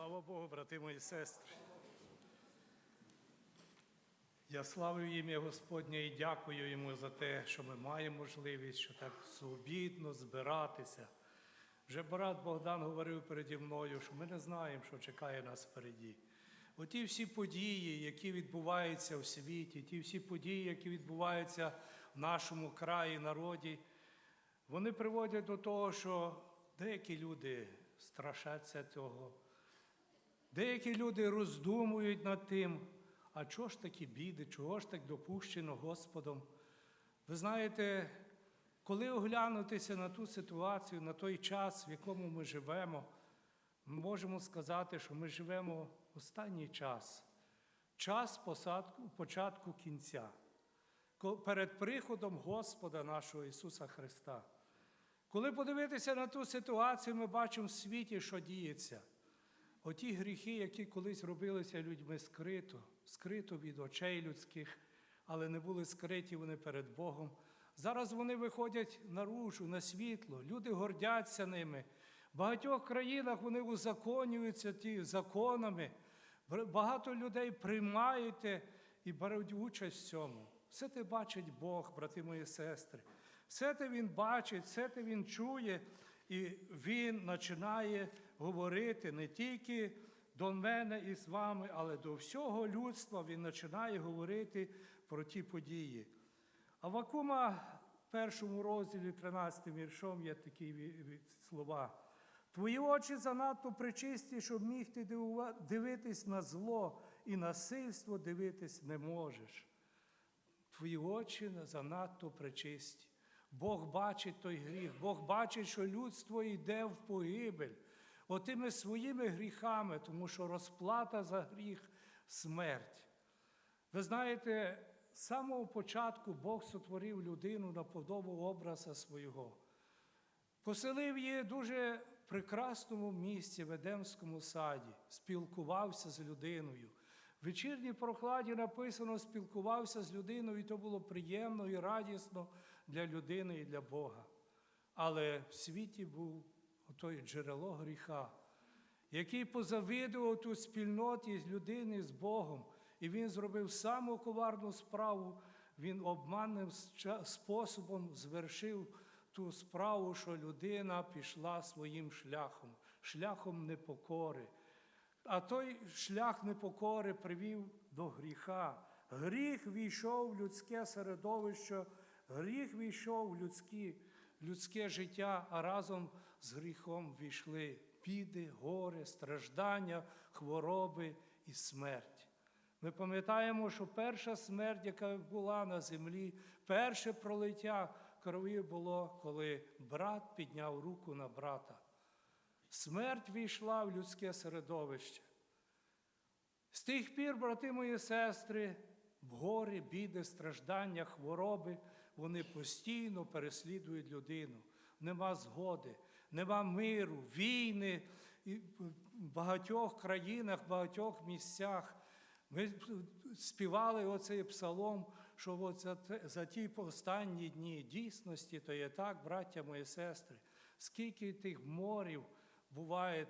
Слава Богу, брати мої сестри. Я славлю ім'я Господнє і дякую йому за те, що ми маємо можливість, що так свобідно збиратися. Вже брат Богдан говорив переді мною, що ми не знаємо, що чекає нас впереді. Оті всі події, які відбуваються в світі, ті всі події, які відбуваються в нашому краї, народі, вони приводять до того, що деякі люди страшаться цього, деякі люди роздумують над тим, а чого ж такі біди, чого ж так допущено Господом. Ви знаєте, коли оглянутися на ту ситуацію, на той час, в якому ми живемо, ми можемо сказати, що ми живемо останній час, час посадку, початку кінця, перед приходом Господа нашого Ісуса Христа. Коли подивитися на ту ситуацію, ми бачимо в світі, що діється. Оті гріхи, які колись робилися людьми скрито, скрито від очей людських, але не були скриті вони перед Богом. Зараз вони виходять наружу, на світло, люди гордяться ними. В багатьох країнах вони узаконюються ті законами. Багато людей приймають і беруть участь в цьому. Все те бачить Бог, брати мої сестри. Все те Він бачить, все те Він чує, і Він починає говорити не тільки до мене і з вами, але до всього людства Він починає говорити про ті події. Авакума в першому розділі 13 віршом є такі слова. Твої очі занадто причисті, щоб міг ти дивитись на зло і насильство дивитись не можеш. Твої очі занадто причисті. Бог бачить той гріх, Бог бачить, що людство йде в погибель отими своїми гріхами, тому що розплата за гріх смерть. Ви знаєте, з самого початку Бог сотворив людину на подобу образа свого. Поселив її дуже прекрасному місці в Едемському саді, спілкувався з людиною. В вечірній прохладі написано, спілкувався з людиною, і то було приємно і радісно для людини і для Бога. Але в світі був отой джерело гріха, який позавидував ту спільноті з людини з Богом. І він зробив саму коварну справу, він обманним способом звершив ту справу, що людина пішла своїм шляхом, шляхом непокори. А той шлях непокори привів до гріха. Гріх війшов в людське середовище, гріх війшов в людські, людське життя, а разом з гріхом війшли біди, горе, страждання, хвороби і смерть. Ми пам'ятаємо, що перша смерть, яка була на землі, перше пролиття крові було, коли брат підняв руку на брата. Смерть війшла в людське середовище. З тих пір, брати мої сестри, в горі, біди, страждання, хвороби, вони постійно переслідують людину. Нема згоди, нема миру, війни в багатьох країнах, в багатьох місцях. Ми співали оцей псалом, що от за, за ті останні дні дійсності, то є так, браття мої сестри, скільки тих морів буває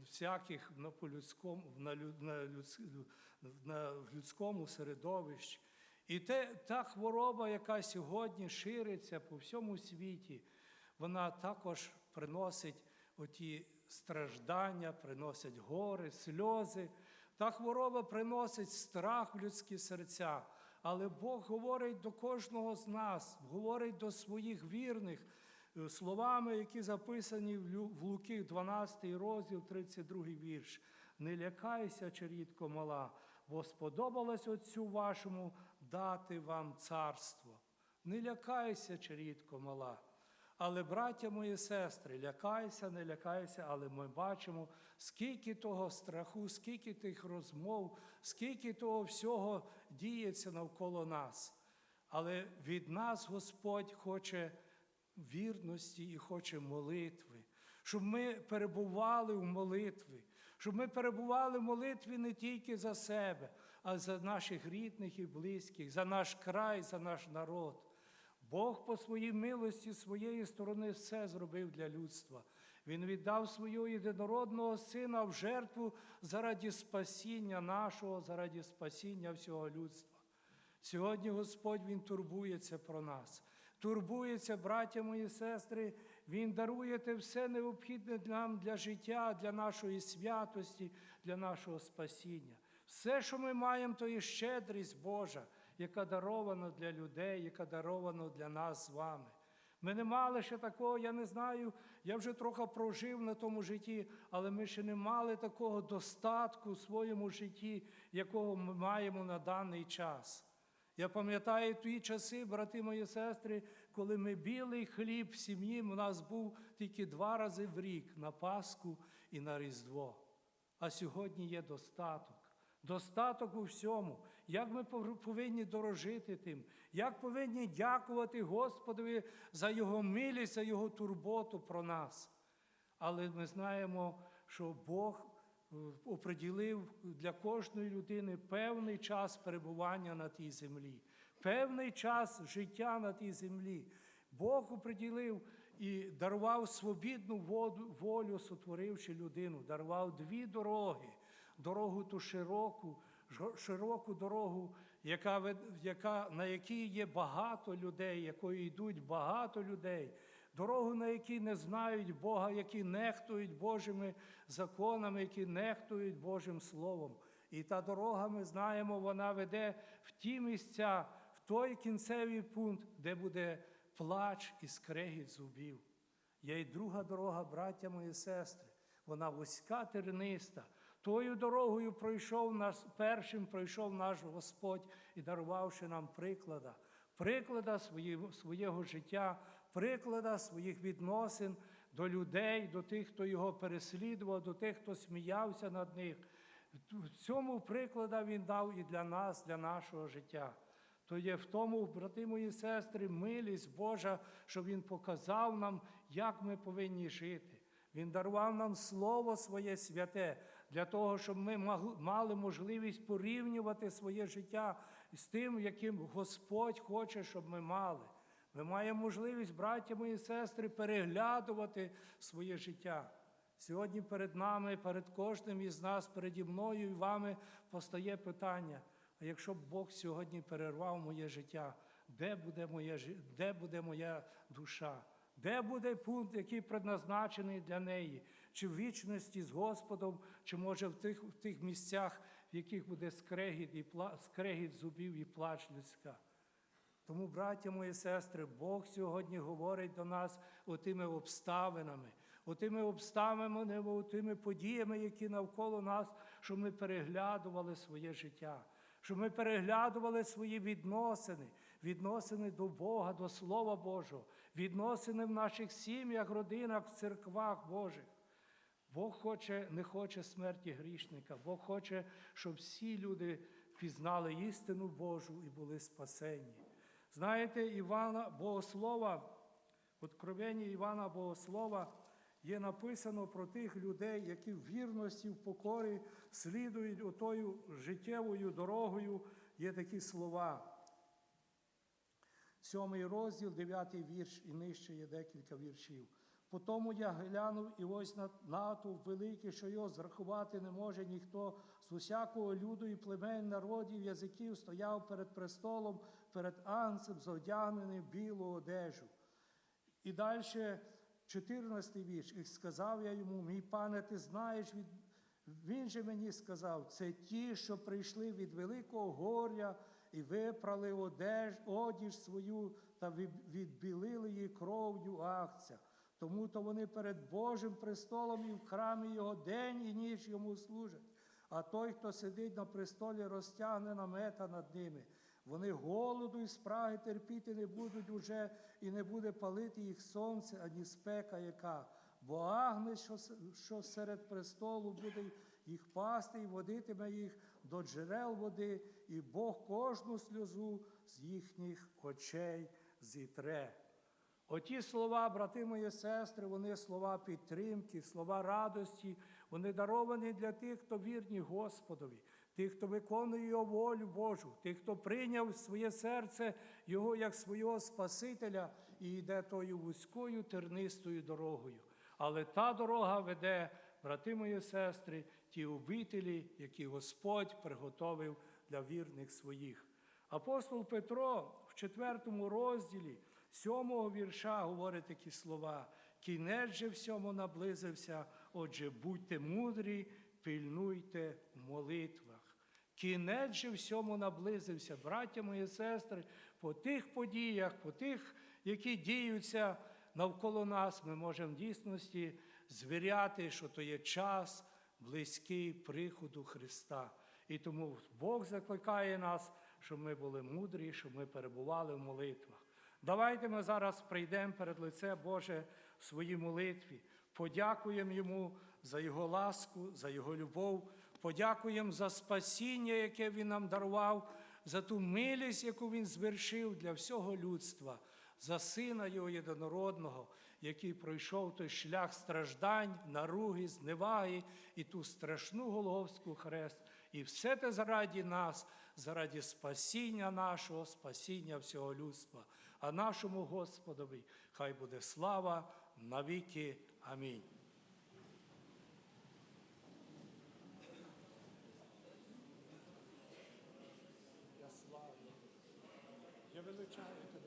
всяких на, людському, на, лю- на, людському середовищі. І те, та хвороба, яка сьогодні шириться по всьому світі, вона також приносить оті страждання, приносить гори, сльози. Та хвороба приносить страх в людські серця. Але Бог говорить до кожного з нас, говорить до своїх вірних е, словами, які записані в в Луки, 12 розділ, 32 вірш. Не лякайся, чарітко мала, бо сподобалось Отцю вашому дати вам царство. Не лякайся, чарітко мала. Але, браття мої сестри, лякайся, не лякайся, але ми бачимо, скільки того страху, скільки тих розмов, скільки того всього діється навколо нас. Але від нас Господь хоче вірності і хоче молитви, щоб ми перебували в молитві, щоб ми перебували в молитві не тільки за себе, а за наших рідних і близьких, за наш край, за наш народ. Бог по своїй милості, своєї сторони все зробив для людства. Він віддав свого єдинородного сина в жертву заради спасіння нашого, заради спасіння всього людства. Сьогодні Господь Він турбується про нас. Турбується, браття мої сестри, Він дарує те все необхідне нам для життя, для нашої святості, для нашого спасіння. Все, що ми маємо, то є щедрість Божа, яка дарована для людей, яка дарована для нас з вами. Ми не мали ще такого, я не знаю, я вже трохи прожив на тому житті, але ми ще не мали такого достатку в своєму житті, якого ми маємо на даний час. Я пам'ятаю ті часи, брати мої сестри, коли ми білий хліб в сім'ї, у нас був тільки два рази в рік на Пасху і на Різдво. А сьогодні є достаток. Достаток у всьому. Як ми повинні дорожити тим, як повинні дякувати Господові за Його милість, за Його турботу про нас. Але ми знаємо, що Бог е, оприділив для кожної людини певний час перебування на тій землі, певний час життя на тій землі. Бог оприділив і дарував свобідну волю, сотворивши людину, дарував дві дороги. Дорогу ту широку, широку дорогу, яка, яка, на якій є багато людей, якою йдуть багато людей, дорогу, на якій не знають Бога, які нехтують Божими законами, які нехтують Божим Словом. І та дорога, ми знаємо, вона веде в ті місця, в той кінцевий пункт, де буде плач і скрегіт зубів. Є й друга дорога, браття мої сестри. Вона вузька терниста. Тою дорогою пройшов наш, першим пройшов наш Господь і дарувавши нам приклада, приклада свої- свого життя, приклада своїх відносин до людей, до тих, хто його переслідував, до тих, хто сміявся над них. В цьому приклада він дав і для нас, для нашого життя. То є в тому, брати мої сестри, милість Божа, що Він показав нам, як ми повинні жити. Він дарував нам Слово своє святе для того, щоб ми мали можливість порівнювати своє життя з тим, яким Господь хоче, щоб ми мали. Ми маємо можливість, браття мої сестри, переглядувати своє життя. Сьогодні перед нами, перед кожним із нас, переді мною і вами постає питання: а якщо б Бог сьогодні перервав моє життя, де буде, моє, де буде моя душа? Де буде пункт, який предназначений для неї? Чи в вічності з Господом, чи може в тих, в тих місцях, в яких буде скрегіт, і пла, скрегіт зубів і плач людська? Тому, браття мої сестри, Бог сьогодні говорить до нас отими обставинами, отими обставинами, отими подіями, які навколо нас, щоб ми переглядували своє життя, щоб ми переглядували свої відносини, відносини до Бога, до Слова Божого, відносини в наших сім'ях, родинах, в церквах Божих. Бог хоче, не хоче смерті грішника, Бог хоче, щоб всі люди пізнали істину Божу і були спасені. Знаєте, Івана Богослова, в Откровенні Івана Богослова є написано про тих людей, які в вірності, в покорі слідують отою життєвою дорогою. Є такі слова. Сьомий розділ, дев'ятий вірш, і нижче є декілька віршів. Потому я глянув, і ось на натовп великий, що його зрахувати не може ніхто з усякого люду і племен, народів, язиків стояв перед престолом, перед анцем, зодягнений в білу одежу. І далі 14 вірш. І сказав я йому, мій пане, ти знаєш, від... він же мені сказав, це ті, що прийшли від великого горя і випрали одеж, одіж свою та відбілили її кров'ю акця. Тому то вони перед Божим престолом і в храмі його день і ніч йому служать. А той, хто сидить на престолі, розтягне намета над ними. Вони голоду і спраги терпіти не будуть уже, і не буде палити їх сонце, ані спека яка. Бо агнець, що, що серед престолу буде їх пасти і водитиме їх до джерел води, і Бог кожну сльозу з їхніх очей зітре. Оті слова, брати мої сестри, вони слова підтримки, слова радості, вони даровані для тих, хто вірні Господові, тих, хто виконує його волю Божу, тих, хто прийняв своє серце Його як свого Спасителя і йде тою вузькою тернистою дорогою. Але та дорога веде, брати мої сестри, ті обителі, які Господь приготовив для вірних своїх. Апостол Петро в четвертому розділі сьомого вірша говорить такі слова: кінець же всьому наблизився, отже, будьте мудрі, пильнуйте в молитвах. Кінець же всьому наблизився, браття мої сестри, по тих подіях, по тих, які діються навколо нас, ми можемо в дійсності звіряти, що то є час близький приходу Христа. І тому Бог закликає нас, щоб ми були мудрі, щоб ми перебували в молитвах. Давайте ми зараз прийдемо перед лице Боже в своїй молитві, подякуємо Йому за Його ласку, за Його любов, подякуємо за спасіння, яке Він нам дарував, за ту милість, яку Він звершив для всього людства, за Сина Його єдинородного, який пройшов той шлях страждань, наруги, зневаги і ту страшну Голговську хрест. І все те заради нас, заради спасіння нашого, спасіння всього людства. А нашому Господові хай буде слава навіки. Амінь. Я величаю.